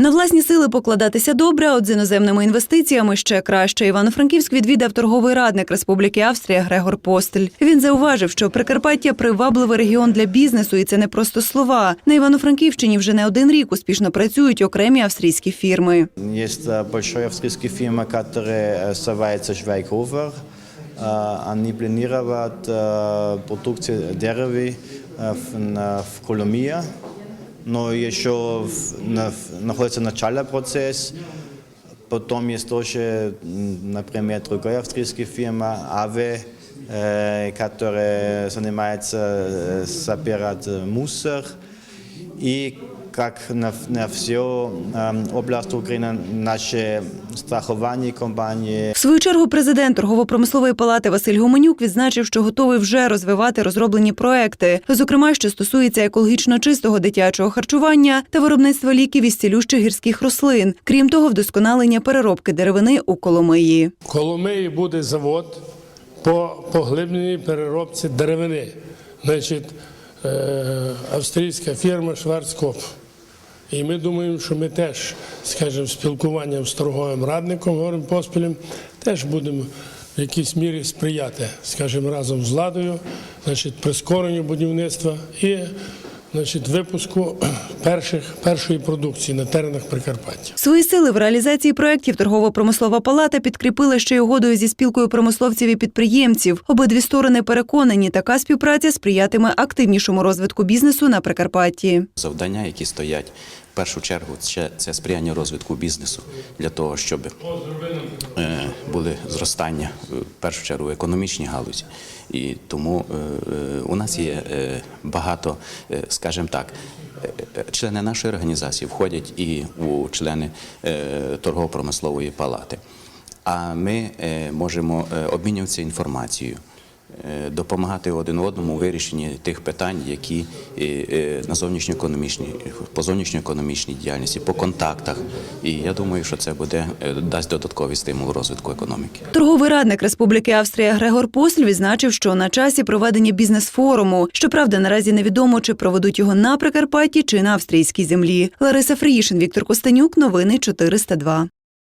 На власні сили покладатися добре, а от з іноземними інвестиціями ще краще. Івано-Франківськ відвідав торговий радник Республіки Австрія Грегор Постель. Він зауважив, що Прикарпаття привабливий регіон для бізнесу, і це не просто слова. На Івано-Франківщині вже не один рік успішно працюють окремі австрійські фірми. Есть э, большая австрийская фирма, которая э, называется Schweighofer. Э, Они планируют э, продукцию дерева э, в, на- в Коломии, но еще в- на- в- находится начальный процесс. Потом есть тоже, м, например, другая австрийская фирма, AVE, э, которая занимается э, собирать э, мусор. И как на, на все э, область Украины наши страхование компании В свою чергу президент торгово-промислової палати Василь Гуменюк відзначив, що готовий вже розвивати розроблені проекти, зокрема, що стосується екологічно чистого дитячого харчування та виробництва ліків із цілющих гірських рослин. Крім того, вдосконалення переробки деревини у Коломиї. В Коломиї буде завод по поглибленій переробці деревини. Значить, австрійська фірма Шварцкоп. І ми думаємо, що ми теж, скажімо, спілкуванням з торговим радником Горем Поспілем теж будемо в якійсь мірі сприяти, скажімо, разом з владою, значить, прискоренню будівництва і значить, випуску перших, першої продукції на теренах Прикарпаття. Свої сили в реалізації проєктів торгово-промислова палата підкріпила ще й угодою зі спілкою промисловців і підприємців. Обидві сторони переконані, така співпраця сприятиме активнішому розвитку бізнесу на Прикарпатті. Завдання, які стоять першу чергу, це, це сприяння розвитку бізнесу для того, щоб е, були зростання в першу чергу в економічній галузі. І тому е, е, у нас є е, багато, е, скажімо так. е, е, Члени нашої організації входять і у члени е, торгово-промислової палати. А ми е, можемо е, обмінюватися інформацією, е, допомагати один одному у вирішенні тих питань, які е, е, на зовнішньоекономічній, по зовнішньоекономічній діяльності, по контактах. І я думаю, що це буде е, дасть додатковий стимул розвитку економіки. Торговий радник Республіки Австрія Грегор Посль відзначив, що на часі проведення бізнес-форуму. Щоправда, наразі невідомо, чи проведуть його на Прикарпатті чи на австрійській землі. Лариса Фріїшин, Віктор Костенюк. Новини 402.